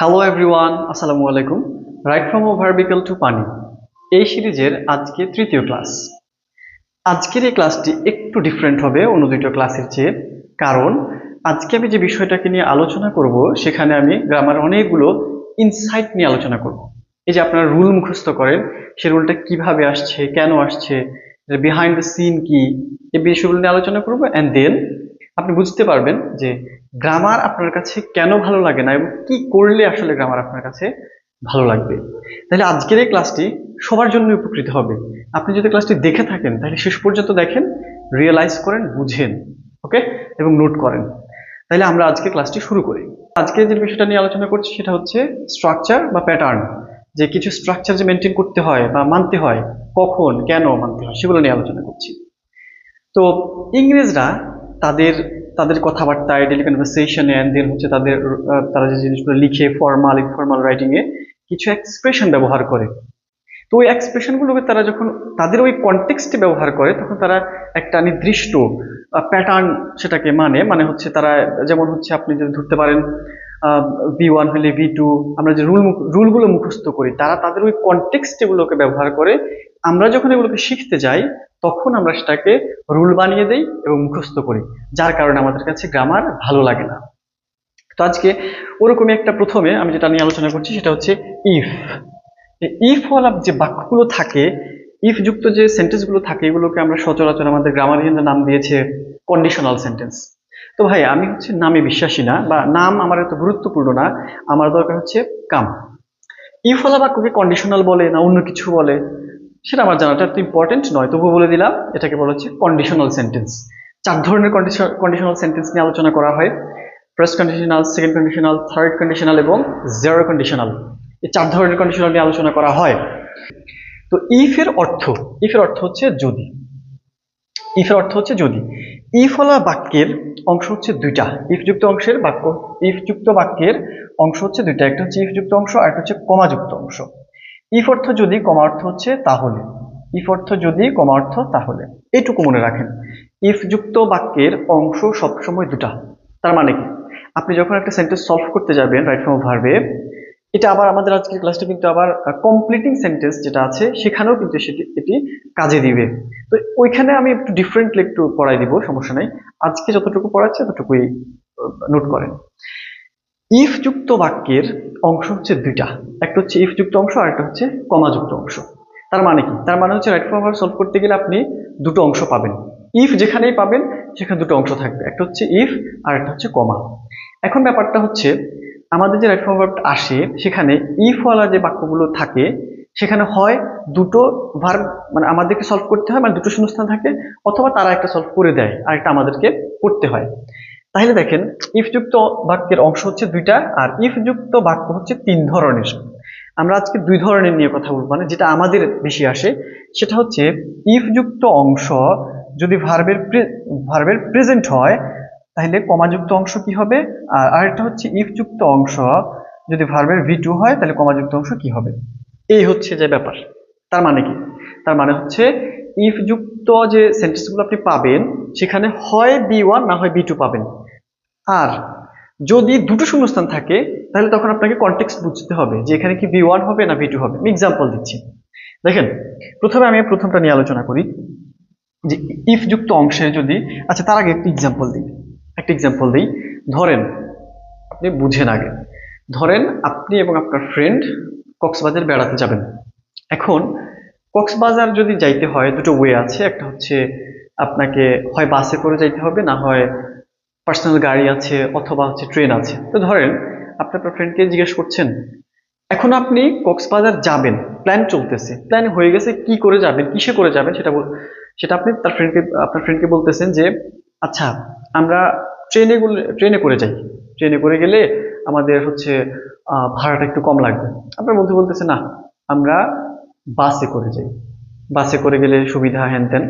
Hello everyone আসসালামু আলাইকুম right from ওভারবিকেল two পানি এই সিরিজের আজকে তৃতীয় ক্লাস আজকের এই ক্লাসটি একটু ডিফারেন্ট হবে অন্য দুটো ক্লাসের চেয়ে। কারণ আজকে আমি যে বিষয়টাকে নিয়ে আলোচনা করব, সেখানে আমি গ্রামার অনেকগুলো ইনসাইট নিয়ে আলোচনা করব। এই যে আপনারা রুল মুখস্থ করেন সে রুলটা কীভাবে আসছে, কেন আসছে বিহাইন্ড দ্য সিন কি, এই বিষয়গুলো নিয়ে আলোচনা করব অ্যান্ড দেন আপনি বুঝতে পারবেন যে গ্রামার আপনার কাছে কেন ভালো লাগে না এবং কি করলে আসলে গ্রামার আপনার কাছে ভালো লাগবে। তাহলে আজকের এই ক্লাসটি সবার জন্য উপকৃত হবে। আপনি যদি ক্লাসটি দেখে থাকেন, তাহলে শেষ পর্যন্ত দেখেন রিয়েলাইজ করেন, বুঝেন ওকে এবং নোট করেন। তাহলে আমরা আজকে ক্লাসটি শুরু করি। আজকে যে বিষয়টা নিয়ে আলোচনা করছি সেটা হচ্ছে স্ট্রাকচার বা প্যাটার্ন যে কিছু স্ট্রাকচার যে মেনটেন করতে হয় বা মানতে হয়, কখন, কেন মানতে হয়, সেগুলো নিয়ে আলোচনা করছি। তো ইংরেজরা তাদের তাদের কথাবার্তায় ডেলি কনভারসেশনে অ্যান্ড দেন হচ্ছে তাদের তারা যে জিনিসগুলো লিখে ফর্মাল ইনফর্মাল রাইটিংয়ে কিছু এক্সপ্রেশন ব্যবহার করে। তো ওই এক্সপ্রেশনগুলোকে তারা যখন, তাদের ওই কনটেক্সটে ব্যবহার করে, তখন তারা একটা নির্দিষ্ট প্যাটার্ন সেটাকে মানে মানে হচ্ছে তারা, যেমন হচ্ছে আপনি যদি ধরতে পারেন ভি ওয়ান হলে ভি টু আমরা যে রুল রুলগুলো মুখস্থ করি, তারা তাদের ওই কনটেক্সট এগুলোকে ব্যবহার করে, আমরা যখন এগুলোকে শিখতে যাই তখন আমরা সেটাকে রুল বানিয়ে দেই এবং মুখস্থ করি, যার কারণে আমাদের কাছে গ্রামার ভালো লাগে না। তো আজকে ওরকমই একটা প্রথমে আমি যেটা নিয়ে আলোচনা করছি সেটা হচ্ছে ইফ ইফ ওয়ালা যে বাক্যগুলো থাকে ইফ যুক্ত যে সেন্টেন্সগুলো থাকে, এগুলোকে আমরা সচরাচর আমাদের গ্রামার গ্রামারিয়ানরা নাম দিয়েছে কন্ডিশনাল সেন্টেন্স তো ভাই, আমি হচ্ছে নামে বিশ্বাসী না বা নাম আমার এত গুরুত্বপূর্ণ না, আমার দরকার হচ্ছে কাম ইফ ওয়ালা বাক্যকে কন্ডিশনাল বলে না অন্য কিছু বলে? সেটা আমার জানাটা এত ইম্পর্টেন্ট নয় তবুও বলে দিলাম, এটাকে বলা হচ্ছে কন্ডিশনাল সেন্টেন্স চার ধরনের কন্ডিশনাল সেন্টেন্স নিয়ে আলোচনা করা হয়। First conditional second conditional third conditional এবং জেরো কন্ডিশনাল এই চার ধরনের কন্ডিশনাল নিয়ে আলোচনা করা হয়। তো ইফের অর্থ ইফের অর্থ হচ্ছে যদি। ইফের অর্থ হচ্ছে যদি। ইফ ওলা বাক্যের অংশ হচ্ছে দুইটা। ইফযুক্ত অংশের বাক্য ইফযুক্ত বাক্যের অংশ হচ্ছে দুইটা। একটা হচ্ছে ইফযুক্ত অংশ, আর একটা হচ্ছে কমাযুক্ত অংশ। ইফ অর্থ যদি কমার্থ হচ্ছে তাহলে। ইফ অর্থ যদি কমার্থ তাহলে। এইটুকু মনে রাখেন। ইফ যুক্ত বাক্যের অংশ সবসময় দুটা। তার মানে কি? আপনি যখন একটা সেন্টেন্স সলভ করতে যাবেন রাইট ফ্রম ভার্বে এটা আবার আমাদের আজকের ক্লাসটা কিন্তু আবার কমপ্লিটিং সেন্টেন্স যেটা আছে, সেখানেও কিন্তু সেটি, এটি কাজে দিবে। তো ওইখানে আমি একটু ডিফারেন্টলি একটু পড়াই দিব, সমস্যা নাই। আজকে যতটুকু পড়াচ্ছে ততটুকুই নোট করেন। ইফ যুক্ত বাক্যের অংশ হচ্ছে দুইটা। একটা হচ্ছে ইফ যুক্ত অংশ আর একটা হচ্ছে কমাযুক্ত অংশ। তার মানে কি? তার মানে হচ্ছে রাইট ফ্রম ভার্ব সলভ করতে গেলে আপনি দুটো অংশ পাবেন। ইফ যেখানেই পাবেন, সেখানে দুটো অংশ থাকবে। একটা হচ্ছে ইফ আর একটা হচ্ছে কমা। এখন ব্যাপারটা হচ্ছে, আমাদের যে রাইট ফর্ম ভার্ব আসে, সেখানে ইফওয়ালা যে বাক্যগুলো থাকে, সেখানে হয় দুটো ভার্ব মানে আমাদেরকে সলভ করতে হয় মানে দুটো শূন্যস্থান থাকে, অথবা তারা একটা সলভ করে দেয়, আর একটা আমাদেরকে করতে হয়। তাহলে দেখেন ইফ যুক্ত বাক্যের অংশ হচ্ছে দুইটা আর ইফ যুক্ত বাক্য হচ্ছে তিন ধরনের। আমরা আজকে দুই ধরনের নিয়ে কথা বলব। মানে যেটা আমাদের বেশি আসে, সেটা হচ্ছে ইফ যুক্ত অংশ যদি ভার্বের ভার্বের প্রেজেন্ট হয়, তাহলে কমাযুক্ত অংশ কি হবে? আর আরেকটা হচ্ছে ইফ যুক্ত অংশ যদি ভার্বের ভি টু হয়, তাহলে কমাযুক্ত অংশ কি হবে? এই হচ্ছে যে ব্যাপার। তার মানে কি? তার মানে হচ্ছে ইফ যুক্ত যে সেন্টেন্সগুলো আপনি পাবেন, সেখানে হয় বি ওয়ান না হয় বি টু পাবেন। আর যদি দুটো শূন্যস্থান থাকে, তাহলে তখন আপনাকে কনটেক্সট বুঝতে হবে যে এখানে কি বি ওয়ান হবে না বি টু হবে। আমি এক্সাম্পল দিচ্ছি। দেখেন, প্রথমে আমি প্রথমটা নিয়ে আলোচনা করি যে ইফ যুক্ত অংশে যদি আচ্ছা তার আগে একটি এক্সাম্পল দিই। একটা এক্সাম্পল দিই। ধরেন, আপনি বুঝেন আগে। ধরেন, আপনি এবং আপনার ফ্রেন্ড কক্সবাজার বেড়াতে যাবেন। এখন, কক্সবাজার যদি যাইতে হয়, দুটো ওয়ে আছে। একটা হচ্ছে আপনাকে হয় বাসে করে যাইতে হবে, না হয় পার্সোনাল গাড়ি আছে অথবা হচ্ছে ট্রেন আছে। তো ধরেন, আপনি আপনার ফ্রেন্ডকে জিজ্ঞেস করছেন, এখন আপনি কক্সবাজার যাবেন? প্ল্যান চলতেছে। প্ল্যান হয়ে গেছে, কি করে যাবেন? কিসে করে যাবেন? সেটা সেটা আপনি তার ফ্রেন্ডকে আপনার ফ্রেন্ডকে বলতেছেন যে আচ্ছা আমরা ট্রেনে ট্রেনে করে যাই। ট্রেনে করে গেলে আমাদের হচ্ছে ভাড়াটা একটু কম লাগবে। আপনার বন্ধু বলতেছে, না, আমরা বাসে করে যাই। বাসে করে গেলে সুবিধা হ্যান ত্যান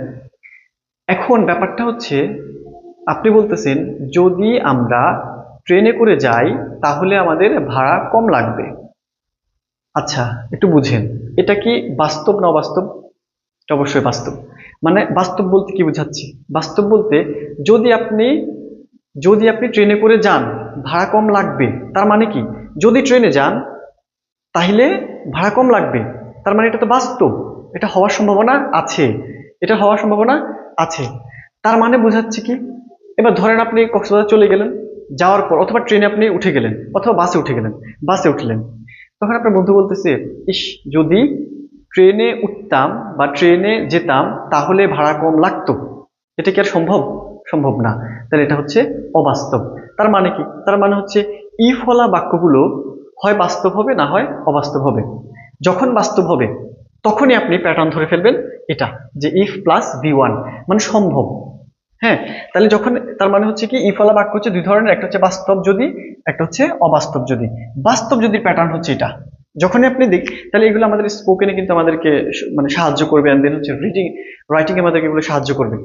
এখন ব্যাপারটা হচ্ছে আপনি বলতেছেন, যদি আমরা ট্রেনে করে যাই, তাহলে আমাদের ভাড়া কম লাগবে। আচ্ছা একটু বুঝেন, এটা কি বাস্তব না অবাস্তব? এটা অবশ্যই বাস্তব। মানে বাস্তব বলতে কি বোঝাচ্ছি? বাস্তব বলতে, যদি আপনি যদি আপনি ট্রেনে করে যান, ভাড়া কম লাগবে, তার মানে কি? যদি ট্রেনে যান, তাহলে ভাড়া কম লাগবে, তার মানে এটা তো বাস্তব। এটা হওয়ার সম্ভাবনা আছে। এটা হওয়ার সম্ভাবনা আছে। তার মানে বোঝাচ্ছে কি? এবার ধরেন আপনি কক্সবাজার চলে গেলেন, যাওয়ার পর অথবা ট্রেনে আপনি উঠে গেলেন অথবা বাসে উঠে গেলেন, বাসে উঠলেন। তখন আপনার বন্ধু বলতেছে, ইস, যদি ট্রেনে উঠতাম বা ট্রেনে যেতাম তাহলে ভাড়া কম লাগতো। এটা কি আর সম্ভব? সম্ভব না। তাহলে এটা হচ্ছে অবাস্তব। তার মানে কি? তার মানে হচ্ছে ইফ হলা বাক্যগুলো হয় বাস্তব হবে, না হয় অবাস্তব হবে। যখন বাস্তব হবে, তখনই আপনি প্যাটার্ন ধরে ফেলবেন এটা, যে ইফ প্লাস বি ওয়ান মানে সম্ভব। হ্যাঁ তাহলে যখন, তার মানে হচ্ছে কি ইফলা বাক্য হচ্ছে দুই ধরনের, একটা হচ্ছে বাস্তব যদি, একটা হচ্ছে অবাস্তব যদি। বাস্তব যদি প্যাটার্ন হচ্ছে এটা। যখনই আপনি দেখ, তাহলে এগুলো আমাদের স্পোকেনে কিন্তু আমাদেরকে মানে সাহায্য করবে অ্যান্ড দেন হচ্ছে রিডিং রাইটিং এ আমাদেরকে এগুলো সাহায্য করবে।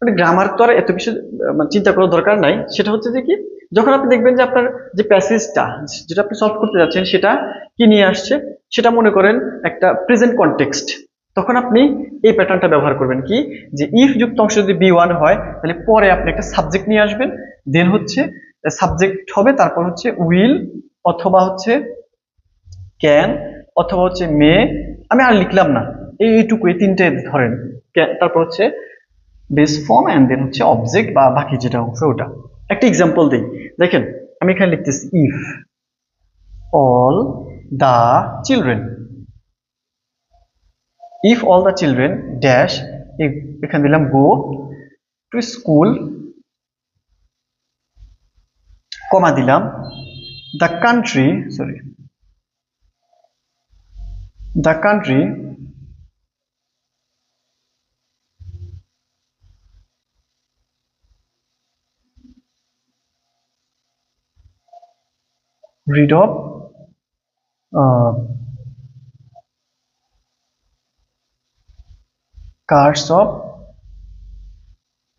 মানে গ্রামার তো আর এত কিছু মানে চিন্তা করার দরকার নাই। সেটা হচ্ছে যে কি, যখন আপনি দেখবেন যে আপনার যে প্যাসেজটা যেটা আপনি সলভ করতে যাচ্ছেন, সেটা কি নিয়ে আসছে? সেটা মনে করেন একটা প্রেজেন্ট কনটেক্সট তখন আপনি এই প্যাটার্নটা ব্যবহার করবেন কি? যে ইফ যুক্ত অংশ যদি বি ওয়ান হয়, তাহলে পরে আপনি একটা সাবজেক্ট নিয়ে আসবেন। দেন হচ্ছে সাবজেক্ট হবে, তারপর হচ্ছে উইল অথবা হচ্ছে ক্যান অথবা হচ্ছে মে আমি আর লিখলাম না। এই এইটুকু, এই তিনটে ধরেন। তারপর হচ্ছে বেস ফর্ম অ্যান্ড দেন হচ্ছে অবজেক্ট বা বাকি যেটা অংশ, ওটা। একটা এক্সাম্পল দিই। দেখেন, আমি এখানে লিখতেছি if all the children if all the children dash এখানে দিলাম গো টু স্কুল কমা দিলাম the country sorry the country of uh, cars of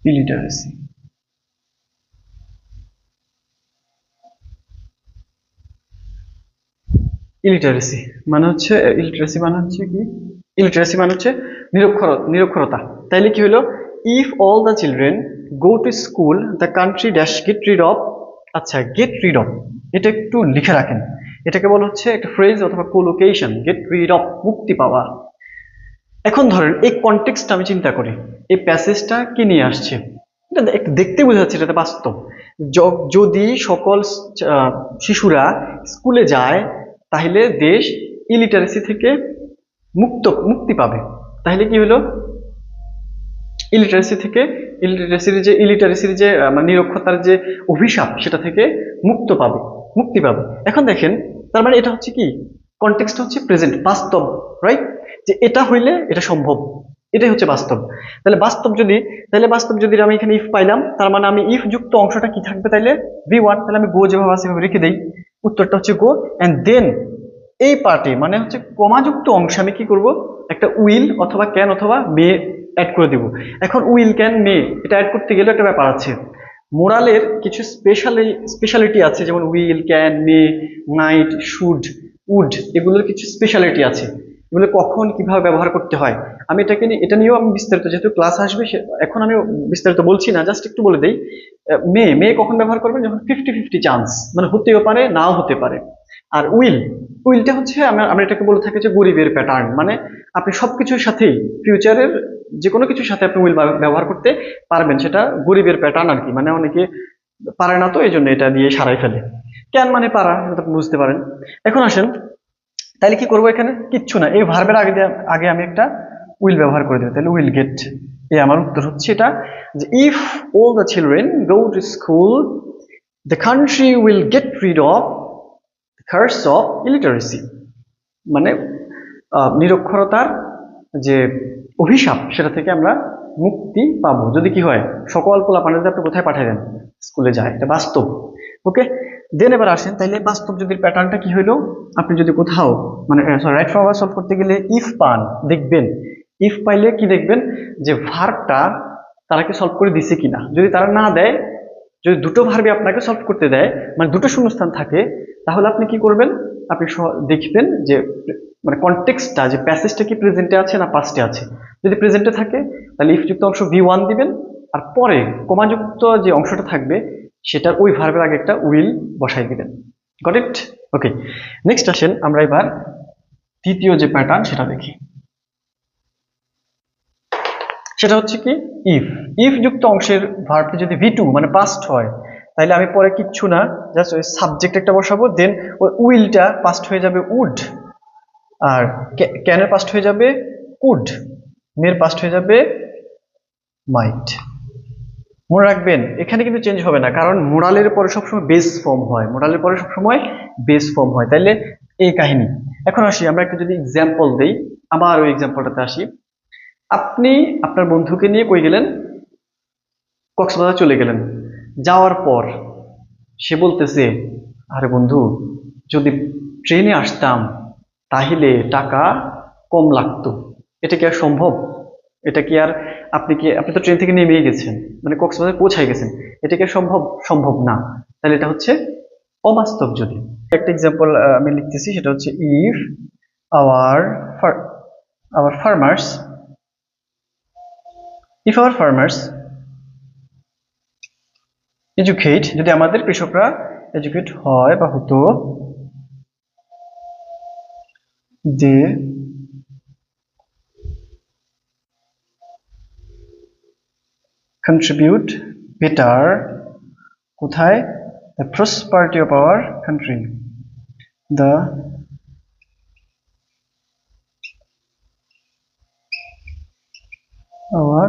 illiteracy. Illiteracy মানে হচ্ছে ইলিটারেসি মানে হচ্ছে কি? ইলিটারেসি মানে হচ্ছে নিরক্ষর, নিরক্ষরতা। তাইলে কি হলো if all the children go to school the country dash get rid of আচ্ছা গেট রিড অফ এটা একটু লিখে রাখেন। এটাকে বলা হচ্ছে একটা ফ্রেজ অথবা কোলোকেশন গেট রিড অফ মুক্তি পাওয়া। এখন ধরেন এই কনটেক্সট আমি চিন্তা করি, এই প্যাসেজটা কি নিয়ে আসছে? এটা দেখতে বোঝা যাচ্ছে, এটা বাস্তব। যদি সকল শিশুরা স্কুলে যায়, তাহলে দেশ ইলিটারেসি থেকে মুক্ত, মুক্তি পাবে। তাহলে কি হলো? ইলিটারেসি থেকে ইলিটারেসির যে ইলিটারেসির যে মানে নিরক্ষতার যে অভিশাপ, সেটা থেকে মুক্ত পাবে, মুক্তি পাবে। এখন দেখেন, তার মানে এটা হচ্ছে কি? কনটেক্সট হচ্ছে প্রেজেন্ট বাস্তব রাইট যে এটা হইলে এটা সম্ভব। এটাই হচ্ছে বাস্তব। তাহলে বাস্তব যদি, তাহলে বাস্তব যদি আমি এখানে ইফ পাইলাম, তার মানে আমি ইফ যুক্ত অংশটা কি থাকবে তাহলে ভি ওয়ান তাহলে আমি গো যেভাবে আছে সেভাবে রেখে দিই। উত্তরটা হচ্ছে গো। অ্যান্ড দেন এই পার্টে মানে হচ্ছে কমাযুক্ত অংশে আমি কি করব? একটা উইল অথবা ক্যান অথবা মে অ্যাড করে দিব। এখন উইল ক্যান মে এটা অ্যাড করতে গেলে একটা ব্যাপার আছে। মোরালের কিছু স্পেশালি স্পেশালিটি আছে, যেমন will can may might should would এগুলোর কিছু স্পেশালিটি আছে। এগুলো কখন কীভাবে ব্যবহার করতে হয়? আমি এটাকে নিয়ে, এটা নিয়েও আমি বিস্তারিত, যেহেতু ক্লাস আসবে এখন আমি বিস্তারিত বলছি না জাস্ট একটু বলে দেই। মে মে কখন ব্যবহার করবেন? যখন ফিফটি ফিফটি চান্স মানে হতেও পারে, নাও হতে পারে। আর উইল, উইলটা হচ্ছে, আমরা এটাকে বলে থাকি যে গরিবের প্যাটার্ন মানে আপনি সবকিছুর সাথেই ফিউচারের যে কোনো কিছুর সাথে আপনি উইল ব্যবহার করতে পারবেন, সেটা গরিবের প্যাটার্ন আর কি। মানে অনেকে পারে না তো, এই জন্য এটা দিয়ে সারাই ফেলে। কেন মানে পারা বুঝতে পারেন। এখন আসেন তাহলে কি করব এখানে? কিচ্ছু না। এই ভার্বের আগে আগে আমি একটা উইল ব্যবহার করে দেবো। তাহলে উইল গেট এই আমার উত্তর হচ্ছে এটা যে if all the children go to school the country will get rid of curse of illiteracy মানে নিরক্ষরতার যে অভিশাপ, সেটা থেকে আমরা মুক্তি পাবো। যদি কি হয়, সকল পোলাপানে যদি আপনি কোথায় পাঠিয়ে দেন স্কুলে যায়। এটা বাস্তব। ওকে? দেন এবার আসেন, তাইলে বাস্তব যদি প্যাটার্নটা কি হইল? আপনি যদি কোথাও মানে রাইট ফ্রম সলভ করতে গেলে ইফ পান, দেখবেন। ইফ পাইলে কি দেখবেন? যে ভার্বটা তারা কি সলভ করে দিছে কিনা। যদি তারা না দেয়, যদি দুটো ভার্বই আপনাকে সলভ করতে দেয় মানে দুটো শূন্যস্থান থাকে, তাহলে আপনি কি করবেন? আপনি দেখবেন যে মানে কনটেক্সটটা যে প্যাসেজটা কি প্রেজেন্টে আছে না পাস্টে আছে। যদি প্রেজেন্টে থাকে, তাহলে ইফযুক্ত অংশ ভি ওয়ান দিবেন, আর পরে কমাযুক্ত যে অংশটা থাকবে সেটার ওই ভার্বের আগে একটা উইল বসাই দিবেন। গট ইট ওকে নেক্সট আসেন আমরা এবার তৃতীয় যে প্যাটার্ন সেটা দেখি। সেটা হচ্ছে কি ইফ ইফ যুক্ত অংশের ভার্বটি যদি ভি টু মানে পাস্ট হয়, তাহলে আমি পরে কিচ্ছু না জাস্ট ওই সাবজেক্ট একটা বসাবো দেন ওই উইলটা পাস্ট হয়ে যাবে উড আর ক্যানের পাস্ট হয়ে যাবে কুড মেয়ের পাস্ট হয়ে যাবে মাইট মনে রাখবেন, এখানে কিন্তু চেঞ্জ হবে না, কারণ মোরালের পরে সবসময় বেস ফর্ম হয়। মোরালের পরে সবসময় বেস ফর্ম হয়। তাইলে এই কাহিনী। এখন আসি, আমরা একটা যদি এক্সাম্পল দেই, আবার ওই এক্সাম্পলটাতে আসি। আপনি আপনার বন্ধুকে নিয়ে কই গেলেন? কক্সবাজার চলে গেলেন। যাওয়ার পর সে বলতেছে, আরে বন্ধু, যদি ট্রেনে আসতাম, তাহলে টাকা কম লাগতো। এটা কি আর সম্ভব? এটা কি আর আপনি কি, আপনি তো ট্রেন থেকে নেমে গেছেন মানে কক্সবাজার পৌঁছায় গেছেন, এটা কি সম্ভব সম্ভব না। তাহলে এটা হচ্ছে অবাস্তব যদি। একটা এক্সাম্পল আমি লিখতেছি, সেটা হচ্ছে if our our farmers, if our farmers educate, যদি আমাদের কৃষকরা এডুকেট হয় বা হতো, দে contribute better কোথায় the prosperity of our country the our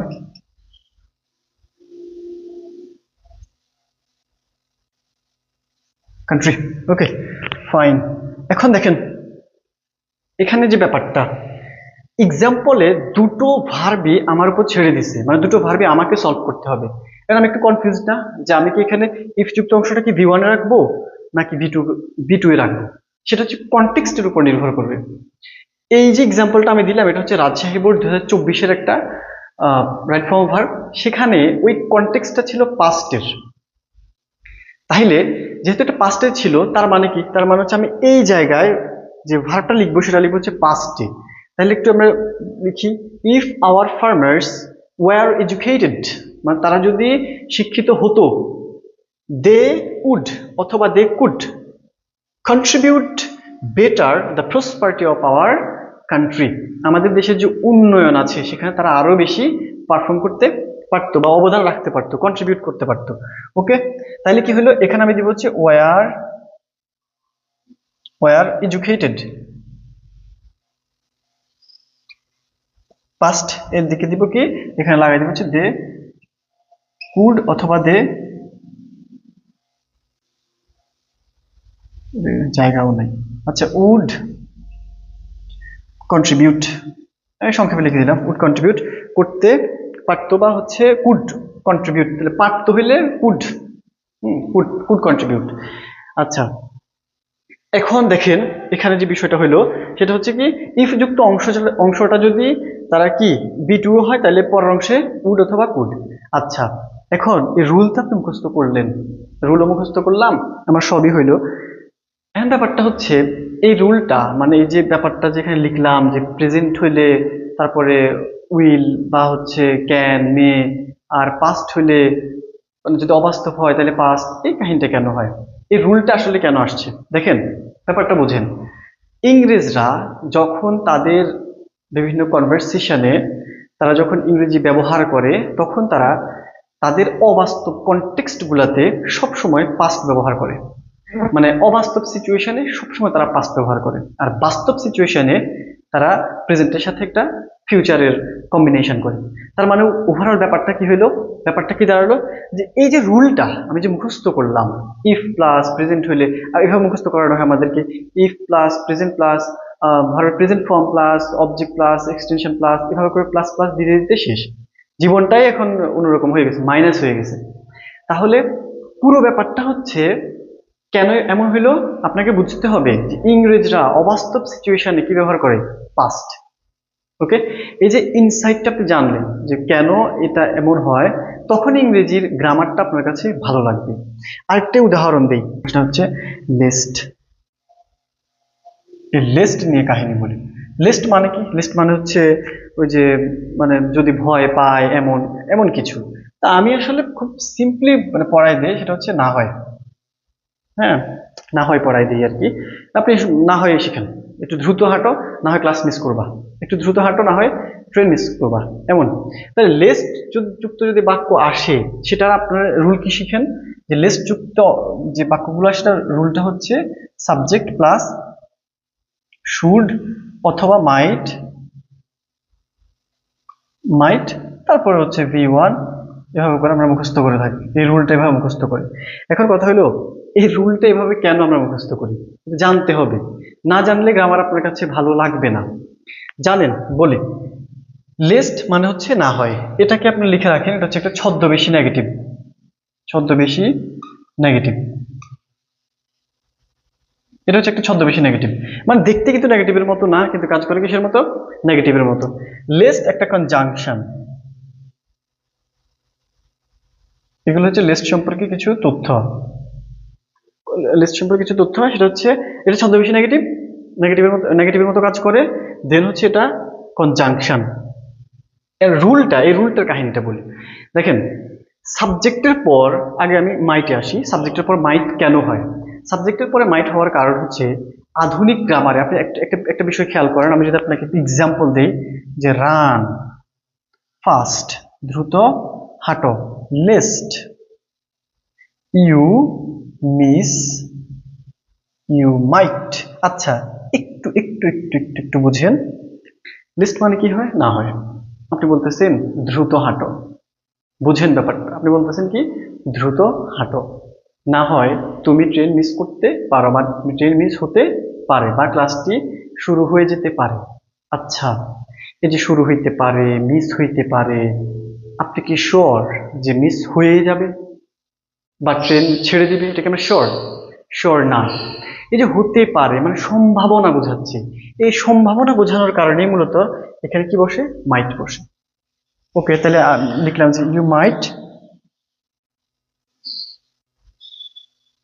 country okay fine এখন দেখেন এখানে যে ব্যাপারটা এক্সাম্পলে দুটো ভার্বই আমার উপর ছেড়ে দিছে। মানে দুটো ভার্বই আমাকে সলভ করতে হবে। এখন আমি একটু কনফিউজ না? যে আমি কি এখানে ইফ যুক্ত অংশটা কি ভি ওয়ানে রাখব? নাকি ভি টু ভি টু এ রাখব? সেটা হচ্ছে কনটেক্সটের উপর নির্ভর করবে। এই যে এক্সাম্পলটা আমি দিলাম, এটা হচ্ছে রাজশাহী বোর্ড দু হাজার একটা রাইট ফর্ম ভার্ব সেখানে ওই কনটেক্সটটা ছিল পাস্টের তাহলে যেহেতু এটা পাস্টে ছিল, তার মানে কি? তার মানে হচ্ছে আমি এই জায়গায় যে ভার্বটা লিখব, সেটা লিখব হচ্ছে পাস্টে তাহলে একটু আমরা লিখি if our farmers were educated মানে তারা যদি শিক্ষিত হতো দে উড অথবা they could contribute better the prosperity of our country আমাদের দেশের যে উন্নয়ন আছে, সেখানে তারা আরও বেশি পারফর্ম করতে পারতো বা অবদান রাখতে পারতো কন্ট্রিবিউট করতে পারতো। ওকে তাহলে কি হলো? এখানে আমি দিব হচ্ছে ওয়ার ওয়ার এডুকেটেড পাস্ট এর দিকে দিব কি? এখানে লাগাই দিব হচ্ছে দে কুড অথবা দে জায়গাও নাই। আচ্ছা উড কন্ট্রিবিউট আমি সংক্ষেপে লিখে দিলাম উড কন্ট্রিবিউট করতে পারতো বা হচ্ছে কুড কন্ট্রিবিউট তাহলে পারতো হইলে could hmm could could contribute আচ্ছা এখন দেখেন, এখানে যে বিষয়টা হলো, সেটা হচ্ছে কি ইফ যুক্ত অংশ অংশটা যদি তারা কি বি টু হয়, তাহলে পরের অংশে উড অথবা কুড আচ্ছা এখন এই রুলটা আপনি মুখস্থ করলেন। রুলও মুখস্থ করলাম, আমার সবই হইল। এখন ব্যাপারটা হচ্ছে, এই রুলটা মানে এই যে ব্যাপারটা যেখানে লিখলাম যে প্রেজেন্ট হইলে তারপরে উইল বা হচ্ছে ক্যান মে আর পাস্ট হইলে মানে যদি অবাস্তব হয়, তাহলে পাস্ট এই কাহিনীটা কেন হয়? এই রুলটা আসলে কেন আসছে? দেখেন, ব্যাপারটা বুঝেন। ইংরেজরা যখন তাদের বিভিন্ন কনভারসেশনে তারা যখন ইংরেজি ব্যবহার করে, তখন তারা তাদের অবাস্তব কনটেক্সট গুলাতে সবসময় পাস্ট ব্যবহার করে। মানে অবাস্তব সিচুয়েশনে সবসময় তারা পাস্ট ব্যবহার করে। আর বাস্তব সিচুয়েশনে তারা প্রেজেন্টের সাথে একটা ফিউচারের কম্বিনেশন করে। তার মানে ওভারঅল ব্যাপারটা কি হইল? ব্যাপারটা কি দাঁড়াল? যে এই যে রুলটা আমি যে মুখস্থ করলাম ইফ প্লাস প্রেজেন্ট হইলে এভাবে মুখস্থ করানো হয় আমাদেরকে if plus present plus verb present form plus object plus extension plus এভাবে করে প্লাস প্লাস দিতে দিতে শেষ। জীবনটাই এখন অন্যরকম হয়ে গেছে মাইনাস হয়ে গেছে। তাহলে পুরো ব্যাপারটা হচ্ছে, কেন এমন হইল? আপনাকে বুঝতে হবে যে ইংরেজরা অবাস্তব সিচুয়েশনে কি ব্যবহার করে? পাস্ট ওকে এই যে ইনসাইটটা আপনি জানলেন যে কেন এটা এমন হয়, তখন ইংরেজির গ্রামারটা আপনার কাছে ভালো লাগবে। আরেকটা উদাহরণ দিই, সেটা হচ্ছে লিস্ট লিস্ট নিয়ে কাহিনী বলি। লিস্ট মানে কি? লিস্ট মানে হচ্ছে ওই যে মানে যদি ভয় পায় এমন এমন কিছু। তা আমি আসলে খুব সিম্পলি মানে পড়াই দিই, সেটা হচ্ছে না হয়। হ্যাঁ? না হয় পড়াই দিই আর কি। আপনি না হয় শিখেন। একটু দ্রুত হাঁটো, না হয় ক্লাস মিস করবা। একটু দ্রুত হাঁটো, না হয় ট্রেন মিস করবা। এমন। তাহলে লেস্ট যুক্ত যদি বাক্য আসে, সেটার আপনার রুল কি শিখেন? যে লেস্ট যুক্ত যে বাক্যগুলো সেটার রুলটা হচ্ছে সাবজেক্ট প্লাস শুড অথবা মাইট মাইট তারপরে হচ্ছে ভি ওয়ান এভাবে করে আমরা মুখস্থ করে থাকি। এই রুলটা এভাবে মুখস্থ করি। এখন কথা হলো, এই রুলটা এভাবে কেন আমরা মুখস্থ করি? জানতে হবে। না জানলে গ্রামার আপনার কাছে ভালো লাগবে না। জানেন, বলি। লেস্ট মানে হচ্ছে না হয়। এটাকে আপনি লিখে রাখেন, এটা হচ্ছে একটা ছদ্মবেশী নেগেটিভ ছদ্মবেশী নেগেটিভ এটা হচ্ছে একটা ছদ্মবেশী নেগেটিভ মানে দেখতে কিন্তু নেগেটিভের মতো না, কিন্তু কাজ করে কিসের মতো? নেগেটিভের মতো। লেস্ট একটা কনজাংশন এগুলো হচ্ছে লেস্ট সম্পর্কে কিছু তথ্য। লিস্ট সম্পর্কে কিছু তথ্য সেটা হচ্ছে, এটা ছদ্মবেশী নেগেটিভ নেগেটিভের মতো নেগেটিভের মতো কাজ করে দেন হচ্ছে এটা কনজাংশন এর রুলটা এই রুলটার কাহিনীটা বলি। দেখেন সাবজেক্টের পর, আগে আমি মাইটে আসি। সাবজেক্টের পর মাইট কেন হয়? সাবজেক্টের পরে মাইট হওয়ার কারণ হচ্ছে, আধুনিক গ্রামারে আপনি একটা একটা বিষয় খেয়াল করেন, আমি যদি আপনাকে এক্সাম্পল দিই, যে রান ফাস্ট দ্রুত হাঁটো lest you miss you might আচ্ছা একটু একটু একটু একটু একটু বুঝেন। লিস্ট মানে কি হয়? না হয়। আপনি বলতেছেন, দ্রুত হাঁটো। বুঝেন ব্যাপারটা। আপনি বলতেছেন কি? দ্রুত হাঁটো। না হয়, তুমি ট্রেন মিস করতে পারো বা ট্রেন মিস হতে পারে বা ক্লাসটি শুরু হয়ে যেতে পারে। আচ্ছা এই যে শুরু হইতে পারে মিস হইতে পারে, আপনি কি শিওর যে মিস হয়ে যাবে? বা ট্রেন ছেড়ে দিবে? এটাকে আমরা শিওর শিওর না। এই যে হতে পারে মানে সম্ভাবনা বোঝাচ্ছে। এই সম্ভাবনা বোঝানোর কারণেই মূলত এখানে কি বসে? মাইট বসে। ওকে তাহলে লিখলাম যে you might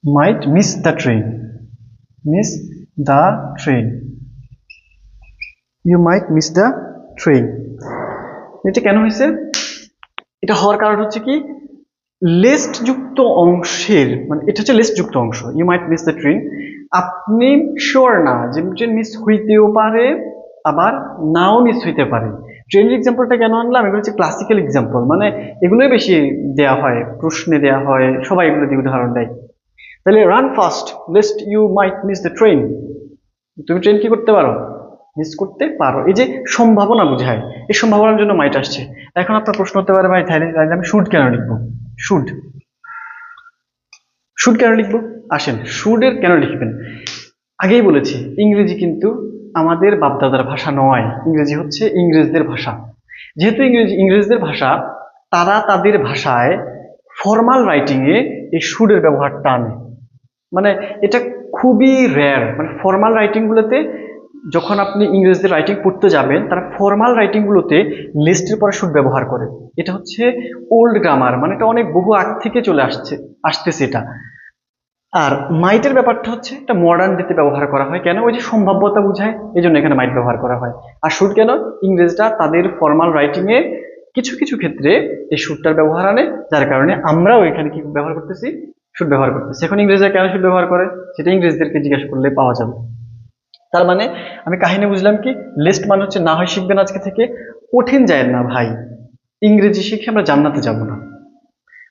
might miss the train miss the train you might miss the train এটা কেন হয়েছে? এটা হওয়ার কারণ হচ্ছে কি? লেস্ট যুক্ত অংশের মানে এটা হচ্ছে লেস্ট যুক্ত অংশ you might miss the train আপনি শিওর না যে ট্রেন মিস হইতেও পারে, আবার নাও মিস হইতে পারে। ট্রেনের এক্সাম্পলটা কেন আনলাম? এগুলো হচ্ছে ক্লাসিক্যাল এক্সাম্পল মানে এগুলোই বেশি দেয়া হয়, প্রশ্নে দেয়া হয়, সবাই এগুলো দিয়ে উদাহরণ দেয়। তাহলে run fast lest you might miss the train তুমি ট্রেন কি করতে পারো? মিস করতে পারো। এই যে সম্ভাবনা বোঝায়, এই সম্ভাবনার জন্য মাইট আসছে। এখন আপনার প্রশ্ন হতে পারে, ভাই, তাহলে আমি শুড কেন লিখব? শুড শুড কেন লিখব? আসেন শুডের কেন লিখবেন? আগেই বলেছি, ইংরেজি কিন্তু আমাদের বাপদাদার ভাষা নয়। ইংরেজি হচ্ছে ইংরেজদের ভাষা। যেহেতু ইংরেজি ইংরেজদের ভাষা, তারা তাদের ভাষায় ফর্মাল রাইটিংয়ে এই শুডের ব্যবহারটা আনে। মানে এটা খুবই রেয়ার মানে ফর্মাল রাইটিংগুলোতে যখন আপনি ইংরেজদের রাইটিং পড়তে যাবেন, তারা ফর্মাল রাইটিংগুলোতে লিস্টের পরে শুড ব্যবহার করে। এটা হচ্ছে ওল্ড গ্রামার মানে এটা অনেক বহু আগ থেকে চলে আসছে, আসতেছে এটা। আর মাইটের ব্যাপারটা হচ্ছে, এটা মডার্ন দিতে ব্যবহার করা হয়। কেন? ওই যে সম্ভাব্যতা বোঝায় এই জন্য এখানে মাইট ব্যবহার করা হয়। আর শুড কেন? ইংরেজরা তাদের ফর্মাল রাইটিংয়ে কিছু কিছু ক্ষেত্রে এই শুটটার ব্যবহার আনে, যার কারণে আমরাও এখানে কি ব্যবহার করতেছি? শুট ব্যবহার করতেছি। এখন ইংরেজরা কেন শুট ব্যবহার করে? সেটা ইংরেজদেরকে জিজ্ঞাসা করলে পাওয়া যাবে। তার মানে আমি কাহিনী বুঝলাম কি লিস্ট মানে হচ্ছে না হয় শিখবেন আজকে থেকে, কঠিন যায় না ভাই। ইংরেজি শিখে আমরা জান্নাতে যাব না।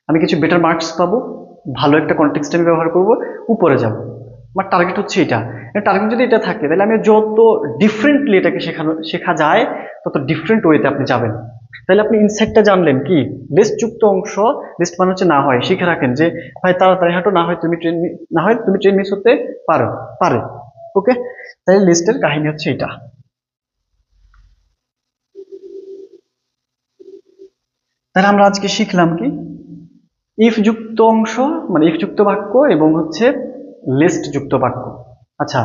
আমি কিছু বেটার মার্কস পাবো, ভালো একটা কন্টেক্সট আমি ব্যবহার করব, উপরে যাব। আমার টার্গেট হচ্ছে এটা। টার্গেট যদি এটা থাকে, তাহলে আমি যত ডিফারেন্টলি এটাকে শেখানো, শেখা যায়, তত ডিফারেন্ট ওয়েতে আপনি যাবেন। তাহলে আপনি ইনসাইটটা জানলেন কি লিস্ট যুক্ত অংশ লিস্ট মানে হচ্ছে না হয়, শিখে রাখেন যে, ভাই, তাড়াতাড়ি হাঁটো, না হয় তুমি ট্রেন না হয় তুমি ট্রেন মিস হতে পারো, পারে। ওকে তাহলে লিস্টের কাহিনী হচ্ছে এটা। তাহলে আমরা আজকে শিখলাম কি? ইফ যুক্ত অংশ মানে ইফ যুক্ত বাক্য এবং হচ্ছে লিস্ট যুক্ত বাক্য। আচ্ছা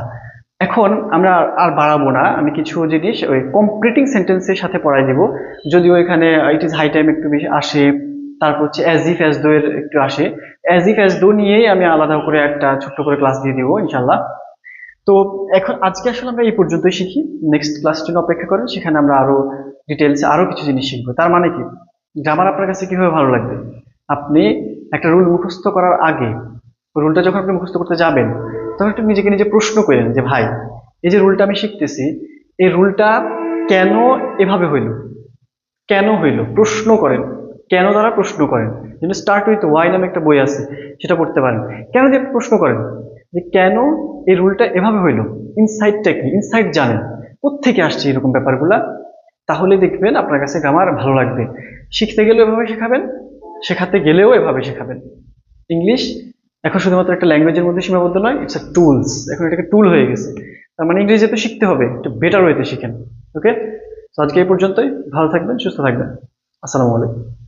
এখন আমরা আর বাড়াবো না। আমি কিছু জিনিস ওই কমপ্লিটিং সেন্টেন্সের সাথে পড়াই দিব। যদিও এখানে ইট ইজ হাই টাইম একটু বেশি আসে, তারপর হচ্ছে অ্যাজ ইফ অ্যাজ দো এর একটু আসে। অ্যাজ ইফ অ্যাজ দো নিয়েই আমি আলাদা করে একটা ছোট্ট করে ক্লাস দিয়ে দিব ইনশাল্লাহ তো এখন আজকে আসলে আমরা এই পর্যন্তই শিখি। নেক্সট ক্লাস জন্য অপেক্ষা করেন, সেখানে আমরা আরও ডিটেলস আরও কিছু জিনিস শিখব। তার মানে কি? গ্রামার আপনার কাছে কীভাবে ভালো লাগবে? আপনি একটা রুল মুখস্থ করার আগে রুলটা যখন আপনি মুখস্থ করতে যাবেন, তখন একটু নিজেকে নিজে প্রশ্ন করেন যে, ভাই, এই যে রুলটা আমি শিখতেছি, এই রুলটা কেন এভাবে হইল? কেন হইল? প্রশ্ন করেন। কেন তারা প্রশ্ন করেন? যেন স্টার্ট উইথ ওয়াই নামে একটা বই আছে, সেটা পড়তে পারেন। কেন যে প্রশ্ন করেন? যে কেন এই রুলটা এভাবে হইল। ইনসাইটটা কি? ইনসাইট জানেন। কোত্থেকে আসছে এরকম ব্যাপারগুলা? তাহলে দেখবেন আপনার কাছে গ্রামার ভালো লাগবে। শিখতে গেলেও এভাবে শেখাবেন, শেখাতে গেলেও এভাবে শেখাবেন। ইংলিশ এখন শুধুমাত্র একটা ল্যাঙ্গুয়েজের মধ্যে সীমাবদ্ধ নয় ইটস আ টুলস এখন এটাকে টুল হয়ে গেছে। তার মানে ইংরেজি তো শিখতে হবে, একটু বেটার ওয়েতে শিখেন। ওকে তো আজকে এই পর্যন্তই। ভালো থাকবেন, সুস্থ থাকবেন। আসসালামু আলাইকুম।